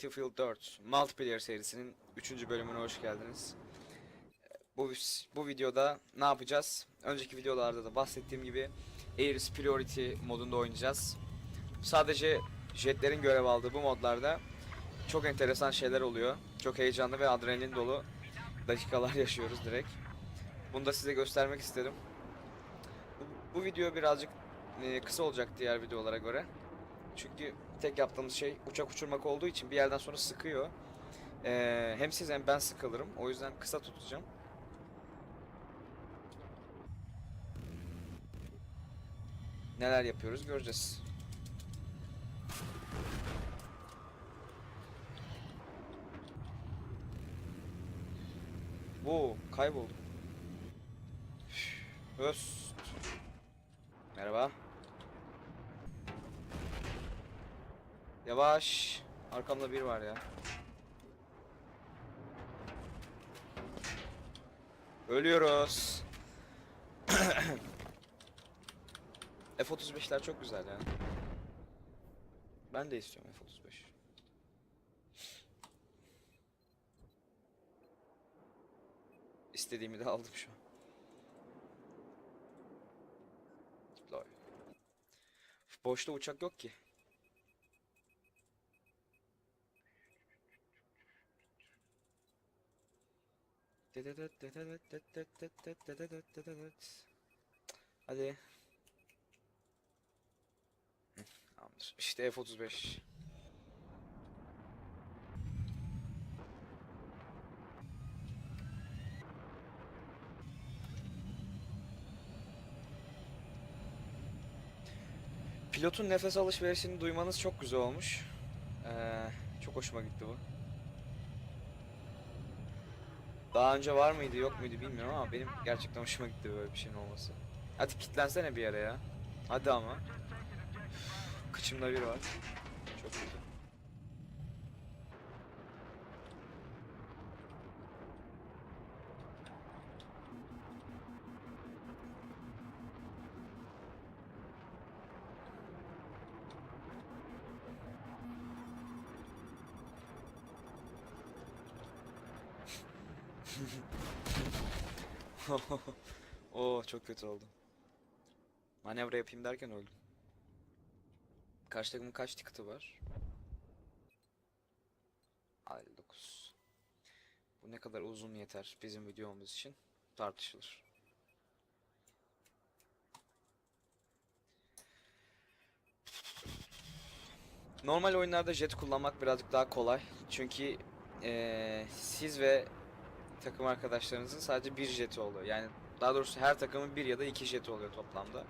Battlefield 4 Multiplayer serisinin 3. bölümüne hoş geldiniz. Bu bu videoda ne yapacağız? Önceki videolarda da bahsettiğim gibi Air Superiority modunda oynayacağız. Sadece jetlerin görev aldığı bu modlarda çok enteresan şeyler oluyor. Çok heyecanlı ve adrenalin dolu dakikalar yaşıyoruz direkt. Bunu da size göstermek istedim. Bu, bu video birazcık e, kısa olacak diğer videolara göre. Çünkü tek yaptığımız şey uçak uçurmak olduğu için bir yerden sonra sıkıyor. Ee, hem siz hem ben sıkılırım. O yüzden kısa tutacağım. Neler yapıyoruz göreceğiz. Bu kayboldum. Höst. Merhaba. Yavaş. Arkamda bir var ya. Ölüyoruz. F-35'ler çok güzel ya. Ben de istiyorum F-35. İstediğimi de aldım şu an. Deploy. Boşta uçak yok ki. Hadi. Tamamdır. İşte F-35. Pilotun nefes alışverişini duymanız çok güzel olmuş. Ee, çok hoşuma gitti bu. Daha önce var mıydı yok muydu bilmiyorum ama benim gerçekten hoşuma gitti böyle bir şeyin olması. Hadi kilitlensene bir yere ya. Hadi ama. Kıçımda bir var. Çok kötü. Oo çok kötü oldu. Manevra yapayım derken öldüm. Karşı takımın kaç ticket'ı var? 59. Bu ne kadar uzun yeter bizim videomuz için tartışılır. Normal oyunlarda jet kullanmak birazcık daha kolay. Çünkü eee, siz ve takım arkadaşlarınızın sadece bir jeti oluyor. Yani daha doğrusu her takımın bir ya da iki jeti oluyor toplamda.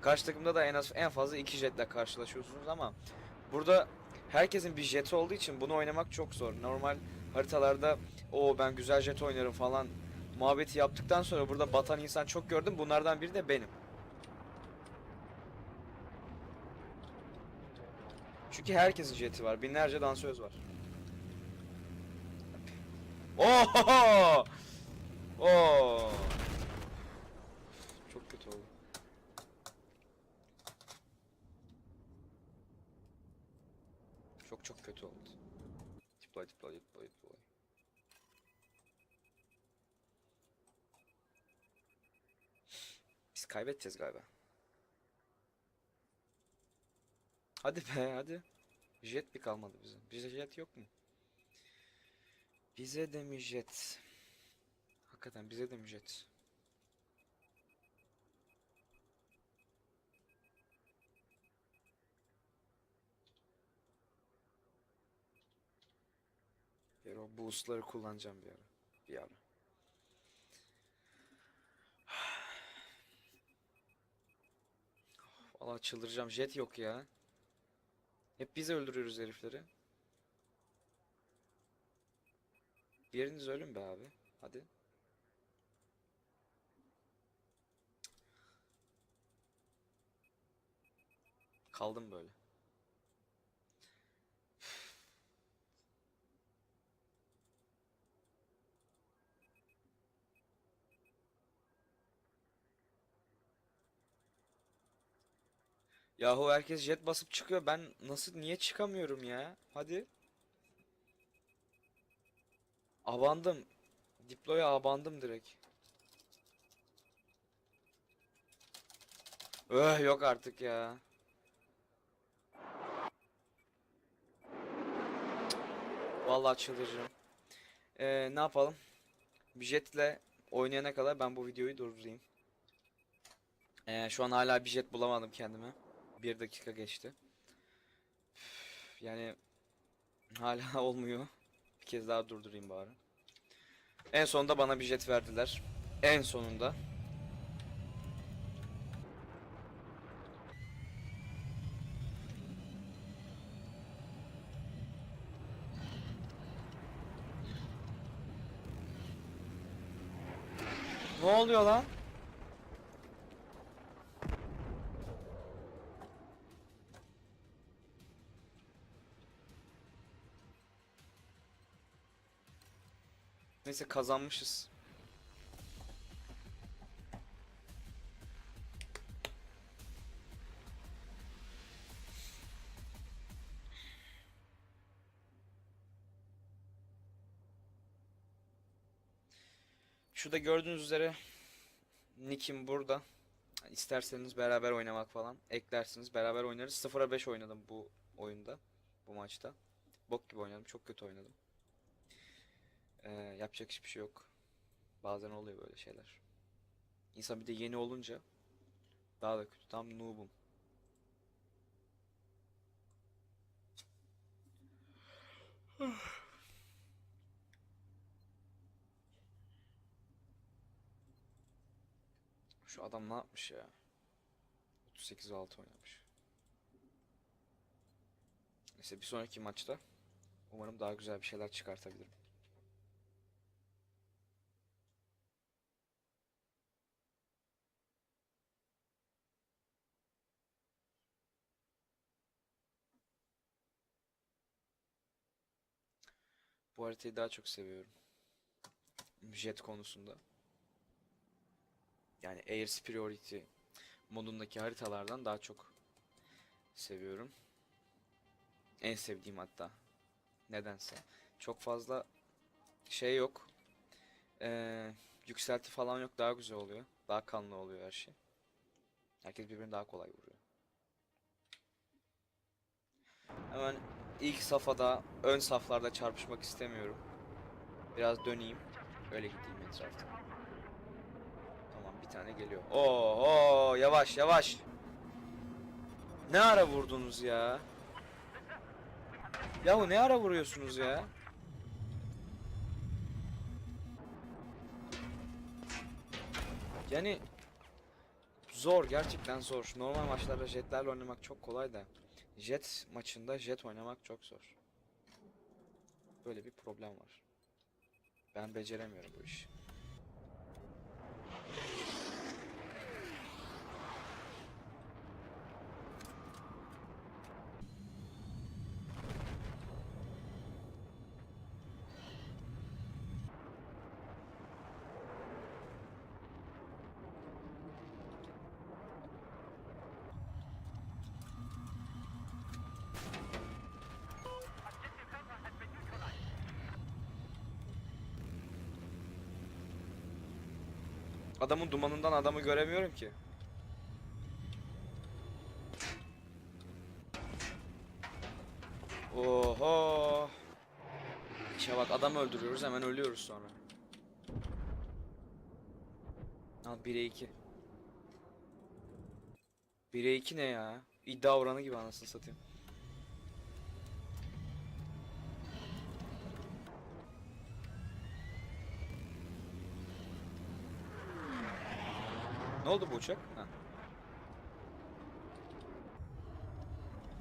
Karşı takımda da en az en fazla iki jetle karşılaşıyorsunuz ama burada herkesin bir jeti olduğu için bunu oynamak çok zor. Normal haritalarda o ben güzel jet oynarım falan muhabbeti yaptıktan sonra burada batan insan çok gördüm. Bunlardan biri de benim. Çünkü herkesin jeti var. Binlerce dansöz var. Oho! Oo! Çok kötü oldu. Çok çok kötü oldu. Deploy, deploy, deploy, deploy. Biz kaybedeceğiz galiba. Hadi be hadi. Jet bir kalmadı bize. Bize jet yok mu? Bize de mi jet? Hakikaten bize de mi jet? Bir o boostları kullanacağım bir ara. Bir ara. Valla çıldıracağım. Jet yok ya. Hep biz öldürüyoruz herifleri. Biriniz ölün be abi. Hadi. Kaldım böyle. Yahu herkes jet basıp çıkıyor. Ben nasıl niye çıkamıyorum ya? Hadi. Abandım. Diplo'ya abandım direkt. Öh yok artık ya. Vallahi çıldıracağım. Ee, ne yapalım? Bir jetle oynayana kadar ben bu videoyu durdurayım. Ee, şu an hala bir jet bulamadım kendime. Bir dakika geçti. Üf, Yani hala olmuyor. Bir kez daha durdurayım bari. En sonunda bana bir jet verdiler. En sonunda. Ne oluyor lan? Neyse kazanmışız. Şurada gördüğünüz üzere Nick'im burada. İsterseniz beraber oynamak falan eklersiniz. Beraber oynarız. 0'a 5 oynadım bu oyunda. Bu maçta. Bok gibi oynadım. Çok kötü oynadım. Ee, yapacak hiçbir şey yok. Bazen oluyor böyle şeyler. İnsan bir de yeni olunca daha da kötü. Tam noob'um. Şu adam ne yapmış ya? 38 6 oynamış. Neyse bir sonraki maçta umarım daha güzel bir şeyler çıkartabilirim. Haritayı daha çok seviyorum. Jet konusunda. Yani Air Superiority modundaki haritalardan daha çok seviyorum. En sevdiğim hatta. Nedense. Çok fazla şey yok. Ee, yükselti falan yok. Daha güzel oluyor. Daha kanlı oluyor her şey. Herkes birbirini daha kolay vuruyor. Hemen ilk safhada, ön saflarda çarpışmak istemiyorum. Biraz döneyim. Öyle gideyim etrafta. Tamam bir tane geliyor. Oo, yavaş yavaş. Ne ara vurdunuz ya? Yahu ne ara vuruyorsunuz ya? Yani zor gerçekten zor. Normal maçlarda jetlerle oynamak çok kolay da jet maçında jet oynamak çok zor. Böyle bir problem var. Ben beceremiyorum bu işi. Adamın dumanından adamı göremiyorum ki. Oho. İşe bak adam öldürüyoruz hemen ölüyoruz sonra. Al 1'e 2. 1'e 2 ne ya? İddia oranı gibi anasını satayım. Oldu bu uçak? Ha.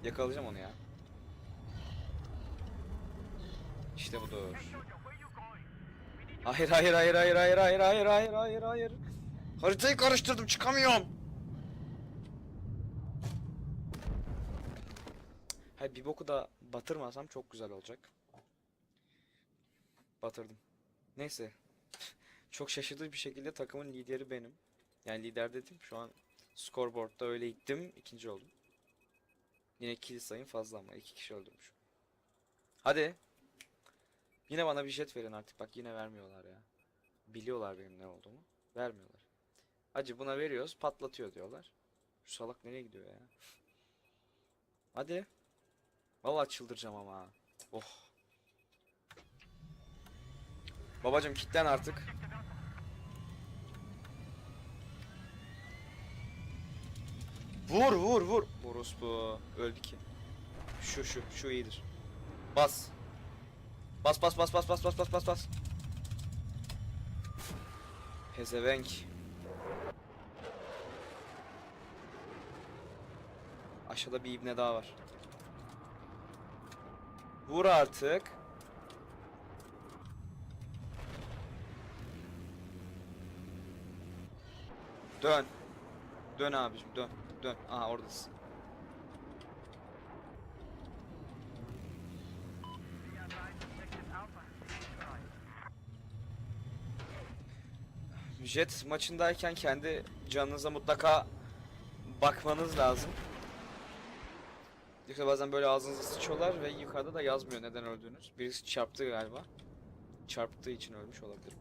Yakalayacağım onu ya. İşte budur. Hayır hayır hayır hayır hayır hayır hayır hayır hayır hayır. Haritayı karıştırdım çıkamıyorum. Hayır bir boku da batırmasam çok güzel olacak. Batırdım. Neyse. Çok şaşırtıcı bir şekilde takımın lideri benim. Yani lider dedim şu an scoreboard'da öyle gittim ikinci oldum. Yine kill sayım fazla ama iki kişi öldürmüş. Hadi. Yine bana bir jet verin artık. Bak yine vermiyorlar ya. Biliyorlar benim ne olduğumu. Vermiyorlar. Acı buna veriyoruz patlatıyor diyorlar. Şu salak nereye gidiyor ya? Hadi. Vallahi çıldıracağım ama. Oh. Babacım kitlen artık. Vur vur vur. Orospu öldü ki. Şu şu şu iyidir. Bas. Bas bas bas bas bas bas bas bas bas. Pezevenk. Aşağıda bir ibne daha var. Vur artık. Dön. Dön abicim dön. Dön. Aha oradasın. Jet maçındayken kendi canınıza mutlaka bakmanız lazım. Yoksa bazen böyle ağzınıza sıçıyorlar ve yukarıda da yazmıyor neden öldüğünüz. Birisi çarptı galiba. Çarptığı için ölmüş olabilir.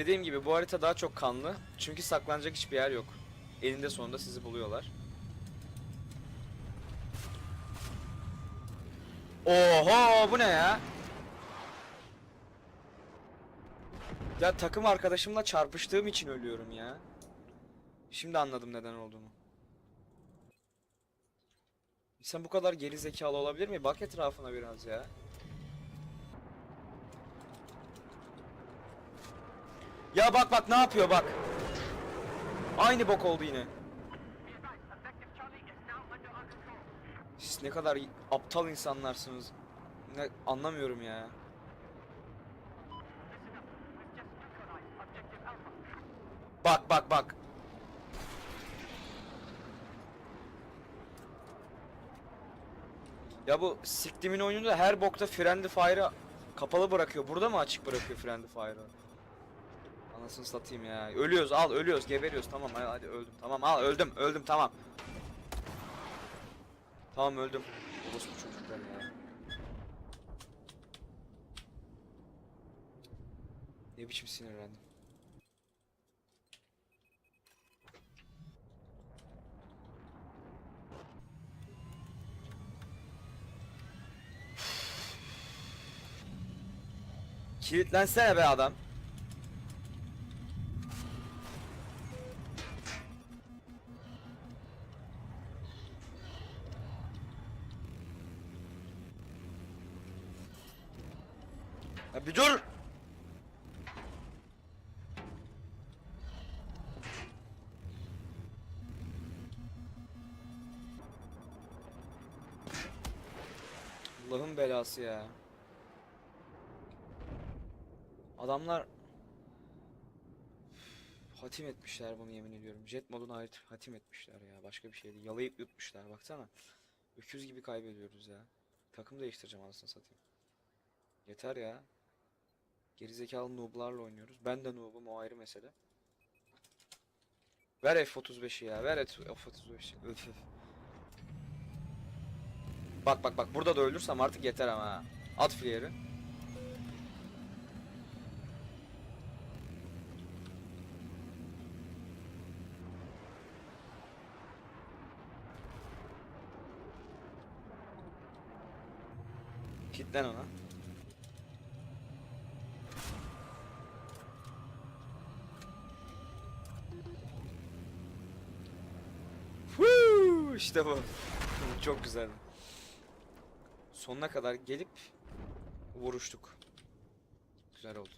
Dediğim gibi bu harita daha çok kanlı. Çünkü saklanacak hiçbir yer yok. Elinde sonunda sizi buluyorlar. Oho bu ne ya? Ya takım arkadaşımla çarpıştığım için ölüyorum ya. Şimdi anladım neden olduğunu. Sen bu kadar geri zekalı olabilir mi? Bak etrafına biraz ya. Ya bak bak ne yapıyor bak. Aynı bok oldu yine. Siz ne kadar aptal insanlarsınız. Ne anlamıyorum ya. Bak bak bak. Ya bu siktimin oyununda her bokta friendly fire'ı kapalı bırakıyor. Burada mı açık bırakıyor friendly fire'ı? Anasını satayım ya. Ölüyoruz al ölüyoruz geberiyoruz tamam hadi, hadi öldüm. Tamam al öldüm öldüm tamam. Tamam öldüm. Orospu çocuklar ya. Ne biçim sinirlendim. Kilitlensene be adam. Allah'ın belası ya. Adamlar hatim etmişler bunu yemin ediyorum. Jet moduna ait hatim etmişler ya. Başka bir şey değil. Yalayıp yutmuşlar. Baksana. Öküz gibi kaybediyoruz ya. Takım değiştireceğim anasını satayım. Yeter ya. Gerizekalı noob'larla oynuyoruz. Ben de noob'um o ayrı mesele. Ver F35'i ya. Ver F35'i. Bak bak bak burada da ölürsem artık yeter ama ha. At flare'ı. Kitlen ona. Huu, işte bu. Çok güzel. Sonuna kadar gelip vuruştuk. Güzel oldu.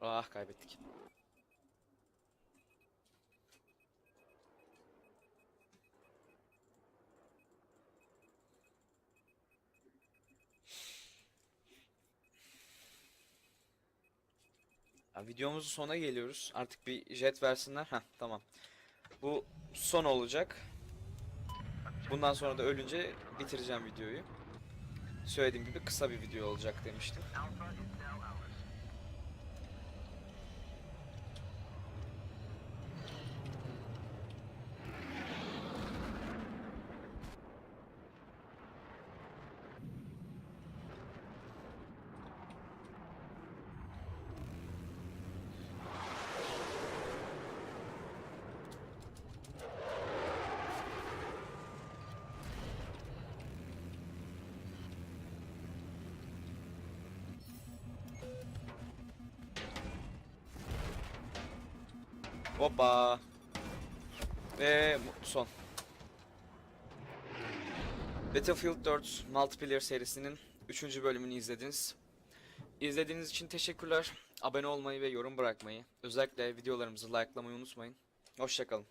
Ah kaybettik. Ya videomuzun sonuna geliyoruz. Artık bir jet versinler. Heh tamam. Bu son olacak. Bundan sonra da ölünce bitireceğim videoyu. Söylediğim gibi kısa bir video olacak demiştim. Hoppa. Ve son. Battlefield 4 Multiplayer serisinin 3. bölümünü izlediniz. İzlediğiniz için teşekkürler. Abone olmayı ve yorum bırakmayı, özellikle videolarımızı likelamayı unutmayın. Hoşçakalın.